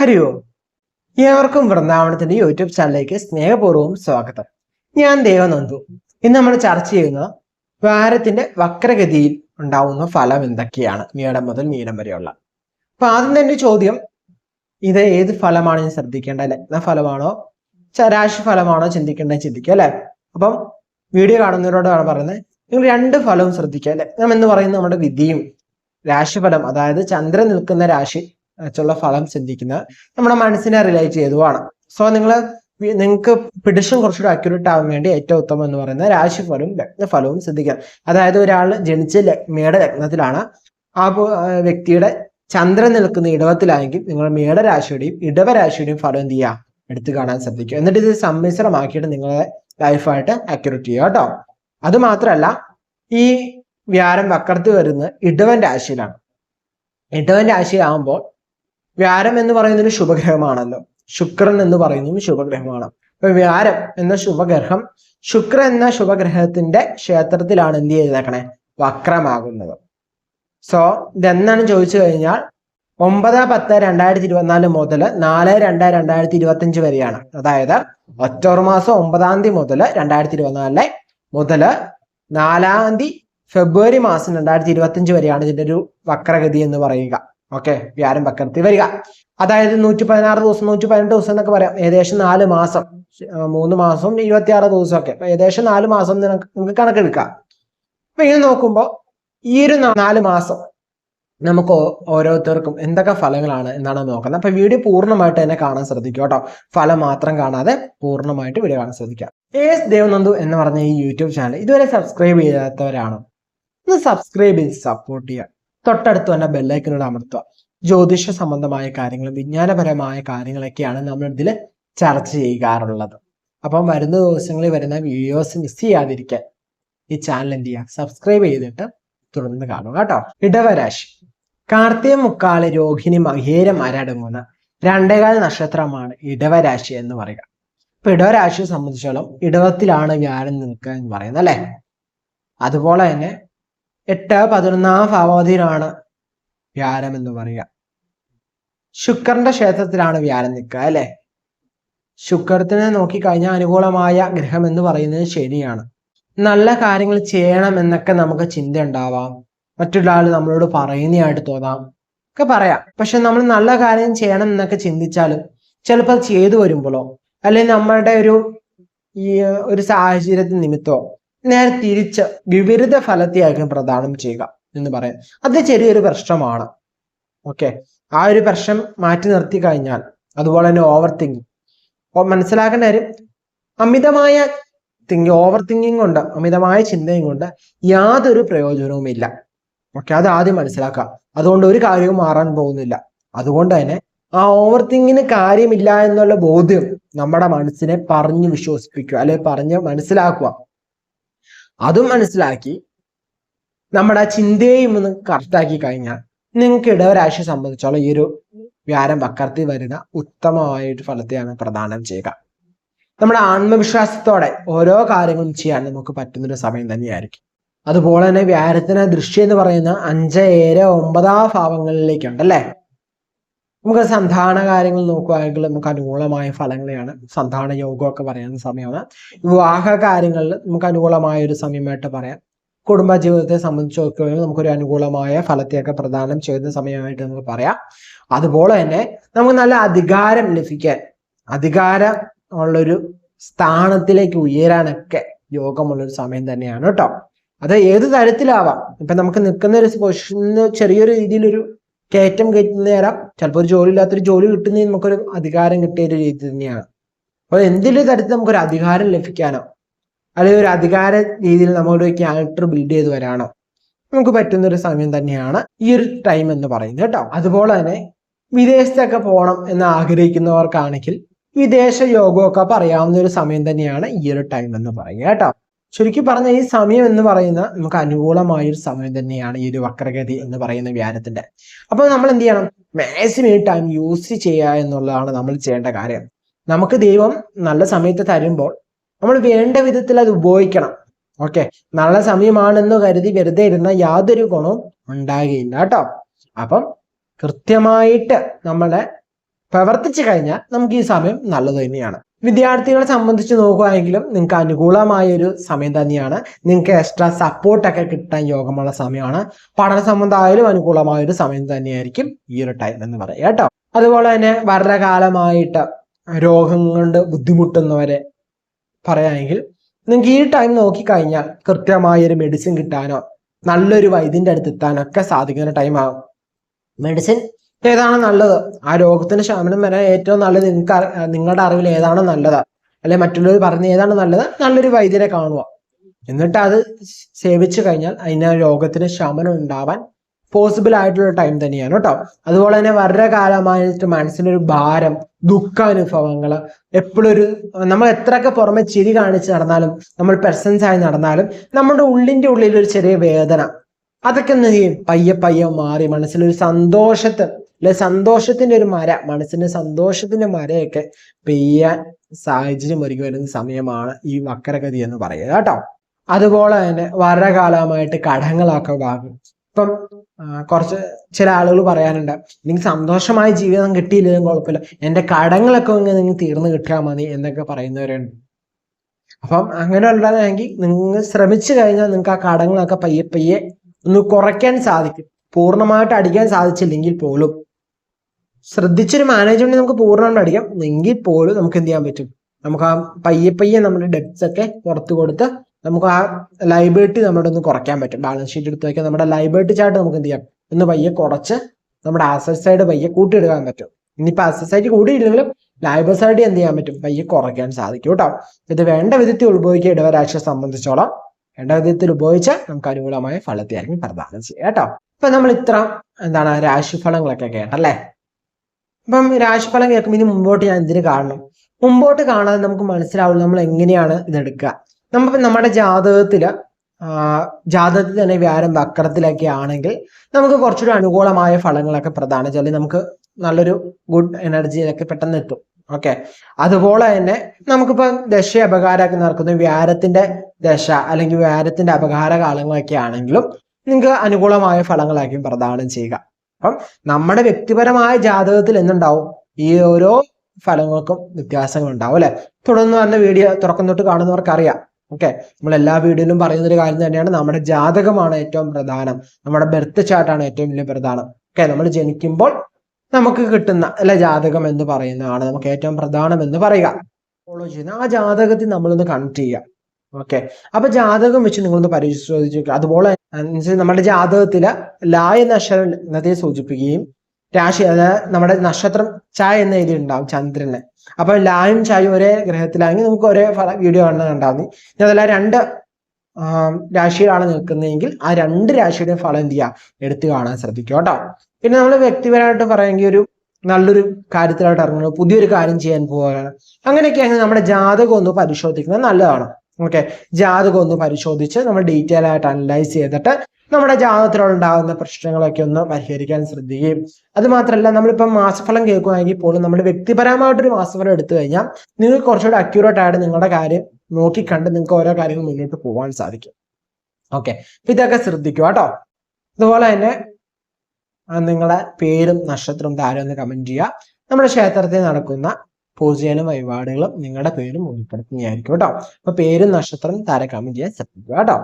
ഹരി ഓം ഏവർക്കും വൃന്ദാവനത്തിന്റെ യൂട്യൂബ് ചാനലിലേക്ക് സ്നേഹപൂർവം സ്വാഗതം. ഞാൻ ദേവനന്ദു. ഇന്ന് നമ്മൾ ചർച്ച ചെയ്യുന്നത് വാരത്തിന്റെ വക്രഗതിയിൽ ഉണ്ടാവുന്ന ഫലം എന്തൊക്കെയാണ്? മീനം മുതൽ മീനം വരെയുള്ള. അപ്പൊ ആദ്യം തന്നെ ചോദ്യം. ഇത് ഏത് ഫലമാണ് ഞാൻ ശ്രദ്ധിക്കേണ്ട ലഗ്ന ഫലമാണോ? ചരാശി ഫലമാണോ ചിന്തിക്കേണ്ടത് ചിന്തിക്കുക അല്ലെ? അപ്പം വീഡിയോ കാണുന്നവരോടാണ് പറയുന്നത് നിങ്ങൾ രണ്ട് ഫലവും ശ്രദ്ധിക്കുക ലഗ്നം എന്ന് പറയുന്നത് നമ്മുടെ വിധിയും രാശിഫലം. അതായത് ചന്ദ്രൻ നിൽക്കുന്ന രാശി വെച്ചുള്ള ഫലം ചിന്തിക്കുന്നത് നമ്മുടെ മനസ്സിനെ റിലേറ്റ് ചെയ്തുമാണ് സോ നിങ്ങൾ നിങ്ങൾക്ക് പിടിഷൻ കുറച്ചുകൂടി അക്യുറേറ്റ് ആവാൻ വേണ്ടി ഏറ്റവും ഉത്തമം എന്ന് പറയുന്നത് രാശിഫലവും ലഗ്നഫലവും ചിന്തിക്കാം അതായത് ഒരാൾ ജനിച്ച ലഗ്നയുടെ ലഗ്നത്തിലാണ്. ആ വ്യക്തിയുടെ ചന്ദ്രൻ നിൽക്കുന്ന ഇടവത്തിലാണെങ്കിൽ നിങ്ങൾ മേടരാശിയുടെയും ഇടവരാശിയുടെയും ഫലം എന്ത് ചെയ്യുക? എടുത്തു കാണാൻ ശ്രദ്ധിക്കുക. എന്നിട്ട് ഇത് സമ്മിശ്രമാക്കിയിട്ട് നിങ്ങളെ ലൈഫായിട്ട് അക്യുറേറ്റ് ചെയ്യുക കേട്ടോ. അത് മാത്രമല്ല ഈ വ്യാരം വക്രത്തിൽ വരുന്ന ഇടവൻ രാശിയിലാണ്. ഇടവൻ രാശിയാകുമ്പോൾ വ്യാരം എന്ന് പറയുന്നത് ശുഭഗ്രഹമാണല്ലോ. ശുക്രൻ എന്ന് പറയുന്നതും ശുഭഗ്രഹമാണ്. അപ്പൊ വ്യാരം എന്ന ശുഭഗ്രഹം ശുക്ര എന്ന ശുഭഗ്രഹത്തിന്റെ ക്ഷേത്രത്തിലാണ് എന്ത് ചെയ്തേക്കണേ? വക്രമാകുന്നത്. സോ ഇതെന്നാണ് ചോദിച്ചു കഴിഞ്ഞാൽ ഒമ്പത് പത്ത് രണ്ടായിരത്തി ഇരുപത്തിനാല് മുതൽ നാല് രണ്ട് രണ്ടായിരത്തി ഇരുപത്തി അഞ്ച് വരെയാണ്. അതായത് ഒക്ടോബർ മാസം ഒമ്പതാം തീയതി മുതൽ രണ്ടായിരത്തി ഇരുപത്തിനാലിലെ മുതൽ നാലാം തീയതി ഫെബ്രുവരി മാസം രണ്ടായിരത്തി ഇരുപത്തി അഞ്ച് വരെയാണ് ഇതിന്റെ ഒരു വക്രഗതി എന്ന് പറയുക. ഓക്കെ വ്യാരം വക്രത്തിൽ വരിക. അതായത് നൂറ്റി പതിനാറ് ദിവസം നൂറ്റി പതിനെട്ട് ദിവസം എന്നൊക്കെ പറയാം. ഏകദേശം നാല് മാസം. മൂന്ന് മാസം ഇരുപത്തി ആറ് ദിവസമൊക്കെ. അപ്പൊ ഏകദേശം നാല് മാസം നിങ്ങൾക്ക് കണക്കെടുക്കാം. അപ്പൊ ഇത് നോക്കുമ്പോൾ ഈ ഒരു നാല് മാസം നമുക്ക് ഓരോരുത്തർക്കും എന്തൊക്കെ ഫലങ്ങളാണ് എന്നാണ് നോക്കുന്നത്. അപ്പൊ വീഡിയോ പൂർണമായിട്ട് തന്നെ കാണാൻ ശ്രദ്ധിക്കുക കേട്ടോ. ഫലം മാത്രം കാണാതെ പൂർണമായിട്ട് വീഡിയോ കാണാൻ ശ്രദ്ധിക്കുക. എസ് ദേവനന്ദു എന്ന് പറഞ്ഞ ഈ യൂട്യൂബ് ചാനൽ ഇതുവരെ സബ്സ്ക്രൈബ് ചെയ്യാത്തവരാണ് ഒന്ന് സബ്സ്ക്രൈബ് ചെയ്ത് സപ്പോർട്ട് ചെയ്യുക. തൊട്ടടുത്ത് തന്നെ ബെല്ലൈക്കനോട് അമർത്തുക. ജ്യോതിഷ സംബന്ധമായ കാര്യങ്ങളും വിജ്ഞാനപരമായ കാര്യങ്ങളൊക്കെയാണ് നമ്മൾ ഇതിൽ ചർച്ച ചെയ്യാറുള്ളത്. അപ്പം വരുന്ന ദിവസങ്ങളിൽ വരുന്ന വീഡിയോസ് മിസ് ചെയ്യാതിരിക്കാൻ ഈ ചാനൽ എന്ത് ചെയ്യുക? സബ്സ്ക്രൈബ് ചെയ്തിട്ട് തുടർന്ന് കാണുക കേട്ടോ. ഇടവരാശി. കാർത്തിക മുക്കാൽ രോഹിണി മഹേരം അരടങ്ങുന്ന രണ്ടേകാൽ നക്ഷത്രമാണ് ഇടവരാശി എന്ന് പറയുക. ഇപ്പൊ ഇടവരാശിയെ സംബന്ധിച്ചോളം ഇടവത്തിലാണ് വ്യാഴം നിൽക്കുക എന്ന് പറയുന്നത് അല്ലെ? അതുപോലെ തന്നെ എട്ട് പതിനൊന്നാം ഭാവതിയിലാണ് വ്യാരം എന്ന് പറയുക. ശുക്രന്റെ ക്ഷേത്രത്തിലാണ് വ്യാരം നിൽക്കുക അല്ലെ? ശുക്രത്തിനെ നോക്കിക്കഴിഞ്ഞാൽ അനുകൂലമായ ഗ്രഹം എന്ന് പറയുന്നത് ശനിയാണ്. നല്ല കാര്യങ്ങൾ ചെയ്യണം എന്നൊക്കെ നമുക്ക് ചിന്ത ഉണ്ടാവാം. മറ്റുള്ള നമ്മളോട് പറയുന്നതായിട്ട് തോന്നാം. ഒക്കെ പറയാം. പക്ഷെ നമ്മൾ നല്ല കാര്യം ചെയ്യണം എന്നൊക്കെ ചിന്തിച്ചാലും ചിലപ്പോൾ ചെയ്തു വരുമ്പോഴോ അല്ലെങ്കിൽ നമ്മളുടെ ഒരു ഈ ഒരു സാഹചര്യത്തിന് നിമിത്തമോ നേരെ തിരിച്ച് വിപരീത ഫലത്തെയായിരിക്കും പ്രദാനം ചെയ്യുക എന്ന് പറയാം. അത് ചെറിയൊരു പ്രശ്നമാണ്. ഓക്കെ ആ ഒരു പ്രശ്നം മാറ്റി നിർത്തി കഴിഞ്ഞാൽ അതുപോലെ തന്നെ ഓവർ തിങ്കിങ് മനസ്സിലാക്കേണ്ട കാര്യം അമിതമായ തിങ്കി ഓവർ തിങ്കിങ് കൊണ്ട് അമിതമായ ചിന്തയും കൊണ്ട് യാതൊരു പ്രയോജനവും ഇല്ല. ഓക്കെ അത് ആദ്യം മനസ്സിലാക്കുക. അതുകൊണ്ട് ഒരു കാര്യവും മാറാൻ പോകുന്നില്ല. അതുകൊണ്ട് തന്നെ ആ ഓവർ തിങ്കിന് കാര്യമില്ല എന്നുള്ള ബോധ്യം നമ്മുടെ മനസ്സിനെ പറഞ്ഞു വിശ്വസിപ്പിക്കുക അല്ലെ പറഞ്ഞ് മനസ്സിലാക്കുക. അതും മനസ്സിലാക്കി നമ്മുടെ ചിന്തയും ഒന്ന് കറക്റ്റാക്കി കഴിഞ്ഞാൽ നിങ്ങൾക്ക് ഇടവരാശിയെ സംബന്ധിച്ചോളം ഈ ഒരു വ്യാരം വക്കർത്തി വരുന്ന ഉത്തമമായൊരു ഫലത്തെയാണ് പ്രദാനം ചെയ്യുക. നമ്മുടെ ആത്മവിശ്വാസത്തോടെ ഓരോ കാര്യങ്ങളും ചെയ്യാൻ നമുക്ക് പറ്റുന്നൊരു സമയം തന്നെയായിരിക്കും. അതുപോലെ തന്നെ വ്യാരത്തിന് ദൃഷ്ടി എന്ന് പറയുന്ന അഞ്ച് ഏഴ് ഒമ്പതാം ഭാവങ്ങളിലേക്കുണ്ട് അല്ലേ നമുക്ക് സന്താന കാര്യങ്ങൾ നോക്കുകയാണെങ്കിൽ നമുക്ക് അനുകൂലമായ ഫലങ്ങളെയാണ്. സന്താന യോഗമൊക്കെ പറയുന്ന സമയമാണ്. വിവാഹ കാര്യങ്ങളിൽ നമുക്ക് അനുകൂലമായ ഒരു സമയമായിട്ട് പറയാം. കുടുംബ ജീവിതത്തെ സംബന്ധിച്ച് നോക്കുകയാണെങ്കിൽ നമുക്കൊരു അനുകൂലമായ ഫലത്തെയൊക്കെ പ്രദാനം ചെയ്യുന്ന സമയമായിട്ട് നമുക്ക് പറയാം. അതുപോലെ തന്നെ നമുക്ക് നല്ല അധികാരം ലഭിക്കാൻ അധികാരം ഉള്ളൊരു സ്ഥാനത്തിലേക്ക് ഉയരാനൊക്കെ യോഗമുള്ളൊരു സമയം തന്നെയാണ് കേട്ടോ. അത് ഏത് തരത്തിലാവാം? ഇപ്പൊ നമുക്ക് നിൽക്കുന്ന ഒരു പൊസിഷനിൽ ചെറിയൊരു രീതിയിലൊരു കയറ്റം കയറ്റുന്ന നേരം. ചിലപ്പോൾ ഒരു ജോലി ഇല്ലാത്തൊരു ജോലി കിട്ടുന്ന നമുക്കൊരു അധികാരം കിട്ടിയ ഒരു രീതി തന്നെയാണ്. അപ്പോൾ എന്തെങ്കിലും തരത്തിൽ നമുക്കൊരു അധികാരം ലഭിക്കാനോ അല്ലെങ്കിൽ ഒരു അധികാര രീതിയിൽ നമ്മളൊരു ക്യാരക്ടർ ബിൽഡ് ചെയ്ത് വരാനോ നമുക്ക് പറ്റുന്ന ഒരു സമയം തന്നെയാണ് ഈ ഒരു ടൈം എന്ന് പറയുന്നത് കേട്ടോ. അതുപോലെ തന്നെ വിദേശത്തൊക്കെ പോകണം എന്ന് ആഗ്രഹിക്കുന്നവർക്കാണെങ്കിൽ വിദേശ യോഗമൊക്കെ പറയാവുന്ന ഒരു സമയം തന്നെയാണ് ഈ ഒരു ടൈം എന്ന് പറയുക കേട്ടോ. ചുരുക്കി പറഞ്ഞ ഈ സമയം എന്ന് പറയുന്ന നമുക്ക് അനുകൂലമായ ഒരു സമയം തന്നെയാണ് ഈ ഒരു വക്രഗതി എന്ന് പറയുന്ന വ്യാനത്തിന്റെ. അപ്പൊ നമ്മൾ എന്ത് ചെയ്യണം? മാക്സിമം ഈ ടൈം യൂസ് ചെയ്യുക എന്നുള്ളതാണ് നമ്മൾ ചെയ്യേണ്ട കാര്യം. നമുക്ക് ദൈവം നല്ല സമയത്ത് തരുമ്പോൾ നമ്മൾ വേണ്ട വിധത്തിൽ അത് ഉപയോഗിക്കണം. ഓക്കെ നല്ല സമയമാണെന്ന് കരുതി വെറുതെ ഇരുന്ന യാതൊരു ഗുണവും ഉണ്ടാകില്ല കേട്ടോ. അപ്പം കൃത്യമായിട്ട് നമ്മളെ പ്രവർത്തിച്ചു കഴിഞ്ഞാൽ നമുക്ക് ഈ സമയം നല്ലത് തന്നെയാണ്. വിദ്യാർത്ഥികളെ സംബന്ധിച്ച് നോക്കുകയാണെങ്കിലും നിങ്ങൾക്ക് അനുകൂലമായ ഒരു സമയം തന്നെയാണ്. നിങ്ങൾക്ക് എക്സ്ട്രാ സപ്പോർട്ടൊക്കെ കിട്ടാൻ യോഗമുള്ള സമയമാണ്. പഠന സംബന്ധമായാലും അനുകൂലമായ ഒരു സമയം തന്നെയായിരിക്കും ഈ ഒരു ടൈം എന്ന് പറയുക കേട്ടോ. അതുപോലെ തന്നെ വളരെ കാലമായിട്ട് രോഗം കൊണ്ട് ബുദ്ധിമുട്ടുന്നവരെ പറയുകയാണെങ്കിൽ നിങ്ങൾക്ക് ഈ ടൈം നോക്കിക്കഴിഞ്ഞാൽ കൃത്യമായ ഒരു മെഡിസിൻ കിട്ടാനോ നല്ലൊരു വൈദ്യന്റെ അടുത്ത് എത്താനോ ഒക്കെ സാധിക്കുന്ന ടൈം ആകും മെഡിസിൻ ഏതാണ് നല്ലത്? ആ രോഗത്തിന് ശമനം വരാൻ ഏറ്റവും നല്ലത് നിങ്ങൾക്ക് നിങ്ങളുടെ അറിവിൽ ഏതാണ് നല്ലത്? അല്ലെ മറ്റുള്ളവർ പറഞ്ഞ ഏതാണ് നല്ലത്? നല്ലൊരു വൈദ്യരെ കാണുക. എന്നിട്ട് അത് സേവിച്ചു കഴിഞ്ഞാൽ അതിന് രോഗത്തിന് ശമനം ഉണ്ടാവാൻ പോസിബിൾ ആയിട്ടുള്ള ടൈം തന്നെയാണ് കേട്ടോ. അതുപോലെ തന്നെ വളരെ കാലമായിട്ട് മനസ്സിനൊരു ഭാരം ദുഃഖാനുഭവങ്ങൾ എപ്പോഴും ഒരു നമ്മൾ എത്രയൊക്കെ പുറമെ ചിരി കാണിച്ച് നടന്നാലും നമ്മൾ പെർസൻസ് ആയി നടന്നാലും നമ്മുടെ ഉള്ളിന്റെ ഉള്ളിൽ ഒരു ചെറിയ വേദന. അതൊക്കെ എന്ത് ചെയ്യും പയ്യെ പയ്യെ മാറി മനസ്സിലൊരു സന്തോഷത്തെ അല്ലെ സന്തോഷത്തിന്റെ ഒരു മര മനസ്സിന്റെ സന്തോഷത്തിന്റെ മരയൊക്കെ പെയ്യാൻ സാഹചര്യം ഒരുക്കി വരുന്ന സമയമാണ് ഈ വക്രഗതി എന്ന് പറയുക കേട്ടോ. അതുപോലെ തന്നെ വരകാലമായിട്ട് കാലമായിട്ട് കടങ്ങളൊക്കെ വാങ്ങും. ഇപ്പം കുറച്ച് ചില ആളുകൾ പറയാനുണ്ട് നിങ്ങൾക്ക് സന്തോഷമായ ജീവിതം കിട്ടിയില്ലെങ്കിലും കുഴപ്പമില്ല. എന്റെ കടങ്ങളൊക്കെ ഇങ്ങനെ നിങ്ങൾ തീർന്നു കിട്ടിയാൽ മതി എന്നൊക്കെ പറയുന്നവരുണ്ട്. അപ്പം അങ്ങനെ ഉള്ളതാണെങ്കിൽ നിങ്ങൾ ശ്രമിച്ചു കഴിഞ്ഞാൽ നിങ്ങൾക്ക് ആ കടങ്ങളൊക്കെ പയ്യെ പയ്യെ ഒന്ന് കുറയ്ക്കാൻ സാധിക്കും. പൂർണമായിട്ട് അടിക്കാൻ സാധിച്ചില്ലെങ്കിൽ പോലും. ശ്രദ്ധിച്ചൊരു മാനേജ്മെന്റ് നമുക്ക് പൂർണമായിട്ട് അടിക്കാം. എങ്കിൽ പോലും നമുക്ക് എന്ത് ചെയ്യാൻ പറ്റും? നമുക്ക് ആ പയ്യെ പയ്യെ നമ്മുടെ ഡെപ്സ് ഒക്കെ പുറത്തു കൊടുത്ത് നമുക്ക് ആ ലൈബിലിറ്റി നമ്മുടെ ഒന്ന് കുറയ്ക്കാൻ പറ്റും. ബാലൻസ് ഷീറ്റ് എടുത്ത് വയ്ക്കാൻ നമ്മുടെ ലൈബിലിറ്റി ചാർട്ട് നമുക്ക് എന്ത് ചെയ്യാം? ഒന്ന് പയ്യെ കുറച്ച് നമ്മുടെ ആസറ്റ് സൈഡ് പയ്യെ കൂട്ടിയെടുക്കാൻ പറ്റും. ഇനിയിപ്പോൾ ആസസ് സൈഡ് കൂടിയില്ലെങ്കിലും ലൈബർ സൈഡ് എന്ത് ചെയ്യാൻ പറ്റും? പയ്യെ കുറയ്ക്കാൻ സാധിക്കും കേട്ടോ. ഇത് വേണ്ട വിധത്തിൽ ഉപയോഗിക്കുക ഇടവരാശിയെ സംബന്ധിച്ചോളം. വേണ്ട വിധത്തിൽ ഉപയോഗിച്ചാൽ നമുക്ക് അനുകൂലമായ ഫലത്തെയായിരിക്കും പ്രദാനം ചെയ്യുക കേട്ടോ. ഇപ്പൊ നമ്മൾ ഇത്ര എന്താണ് രാശിഫലങ്ങളൊക്കെ കേട്ടല്ലേ? ഇപ്പം രാശിഫലം കേൾക്കുമ്പോൾ ഇനി മുമ്പോട്ട് ഞാൻ എന്തിനു കാണണം? മുമ്പോട്ട് കാണാതെ നമുക്ക് മനസ്സിലാവുള്ളൂ നമ്മൾ എങ്ങനെയാണ് ഇതെടുക്കുക. നമ്മളിപ്പോൾ നമ്മുടെ ജാതകത്തിൽ ആ, ജാതകത്തിൽ തന്നെ വ്യാരം വക്രത്തിലൊക്കെ ആണെങ്കിൽ നമുക്ക് കുറച്ചുകൂടി അനുകൂലമായ ഫലങ്ങളൊക്കെ പ്രധാന ചെയ്യും നമുക്ക് നല്ലൊരു ഗുഡ് എനർജിയിലൊക്കെ പെട്ടെന്ന് എത്തും. ഓക്കെ? അതുപോലെ തന്നെ നമുക്കിപ്പോ ദശ അപകാരമൊക്കെ നടക്കുന്ന വ്യാരത്തിന്റെ ദശ അല്ലെങ്കിൽ വ്യാരത്തിന്റെ അപകാര കാലങ്ങളൊക്കെ ആണെങ്കിലും നിങ്ങൾക്ക് അനുകൂലമായ ഫലങ്ങളായിരിക്കും പ്രദാനം ചെയ്യുക. അപ്പം നമ്മുടെ വ്യക്തിപരമായ ജാതകത്തിൽ എന്തുണ്ടാവും? ഈ ഓരോ ഫലങ്ങൾക്കും വ്യത്യാസങ്ങൾ ഉണ്ടാവും അല്ലെ? തുടർന്ന് പറഞ്ഞ വീഡിയോ തുറക്കം തൊട്ട് കാണുന്നവർക്ക് അറിയാം ഓക്കെ? നമ്മൾ എല്ലാ വീഡിയോയിലും പറയുന്ന ഒരു കാര്യം തന്നെയാണ്. നമ്മുടെ ജാതകമാണ് ഏറ്റവും പ്രധാനം. നമ്മുടെ ബർത്ത് ചാർട്ടാണ് ഏറ്റവും വലിയ പ്രധാനം. ഓക്കെ? നമ്മൾ ജനിക്കുമ്പോൾ നമുക്ക് കിട്ടുന്ന അല്ലെ ജാതകം എന്ന് പറയുന്നതാണ് നമുക്ക് ഏറ്റവും പ്രധാനം എന്ന് പറയുക. ഫോളോ ആ ജാതകത്തിൽ നമ്മളൊന്ന് കണക്ട് ചെയ്യുക. ഓക്കെ. അപ്പൊ ജാതകം വെച്ച് നിങ്ങളൊന്ന് പരിശോധിച്ചു അതുപോലെ നമ്മുടെ ജാതകത്തിൽ ലായ അക്ഷരത്തെ സൂചിപ്പിക്കുകയും രാശി അതായത് നമ്മുടെ നക്ഷത്രം ചായ എന്ന എഴുതി ഉണ്ടാവും ചന്ദ്രനെ. അപ്പൊ ലായും ചായും ഒരേ ഗ്രഹത്തിലാണെങ്കിൽ നമുക്ക് ഒരേ വീഡിയോ കാണുന്നത് ഉണ്ടാവുന്നു ഇനി അതല്ല രണ്ട് രാശിയിലാണ് നിൽക്കുന്നതെങ്കിൽ ആ രണ്ട് രാശിയുടെയും ഫലം എന്ത് ചെയ്യുക എടുത്തു കാണാൻ ശ്രദ്ധിക്കുക കേട്ടോ. പിന്നെ നമ്മൾ വ്യക്തിപരമായിട്ട് പറയുമെങ്കിൽ ഒരു നല്ലൊരു കാര്യത്തിലായിട്ട് ഇറങ്ങുന്നു പുതിയൊരു കാര്യം ചെയ്യാൻ പോവുകയാണ്. അങ്ങനെയൊക്കെയാണ് നമ്മുടെ ജാതകം ഒന്ന് പരിശോധിക്കുന്നത് നല്ലതാണ്. ഓക്കെ ജാതകം ഒന്ന് പരിശോധിച്ച് നമ്മൾ ഡീറ്റെയിൽ ആയിട്ട് അനലൈസ് ചെയ്തിട്ട് നമ്മുടെ ജാതകത്തിലുണ്ടാകുന്ന പ്രശ്നങ്ങളൊക്കെ ഒന്ന് പരിഹരിക്കാൻ ശ്രദ്ധിക്കുകയും. അത് മാത്രമല്ല നമ്മളിപ്പം മാസഫലം കേൾക്കുകയാണെങ്കിൽ പോലും നമ്മൾ വ്യക്തിപരമായിട്ടൊരു മാസഫലം എടുത്തു കഴിഞ്ഞാൽ നിങ്ങൾക്ക് കുറച്ചുകൂടി അക്യൂറേറ്റ് ആയിട്ട് നിങ്ങളുടെ കാര്യം നോക്കിക്കണ്ട് നിങ്ങൾക്ക് ഓരോ കാര്യങ്ങൾ മുന്നോട്ട് പോകാൻ സാധിക്കും. ഓക്കെ ഇതൊക്കെ ശ്രദ്ധിക്കുക കേട്ടോ. അതുപോലെ തന്നെ നിങ്ങളുടെ നിങ്ങളെ പേരും നക്ഷത്രവും താരം ഒന്ന് കമന്റ് ചെയ്യുക. നമ്മുടെ ക്ഷേത്രത്തിൽ നടക്കുന്ന പൂജകളും വഴിപാടുകളും നിങ്ങളുടെ പേരും ഉൾപ്പെടുത്തുന്നതായിരിക്കും കേട്ടോ. അപ്പൊ പേരും നക്ഷത്രം താരം കമന്റ് ചെയ്യാൻ ശ്രദ്ധിക്കുക കേട്ടോ.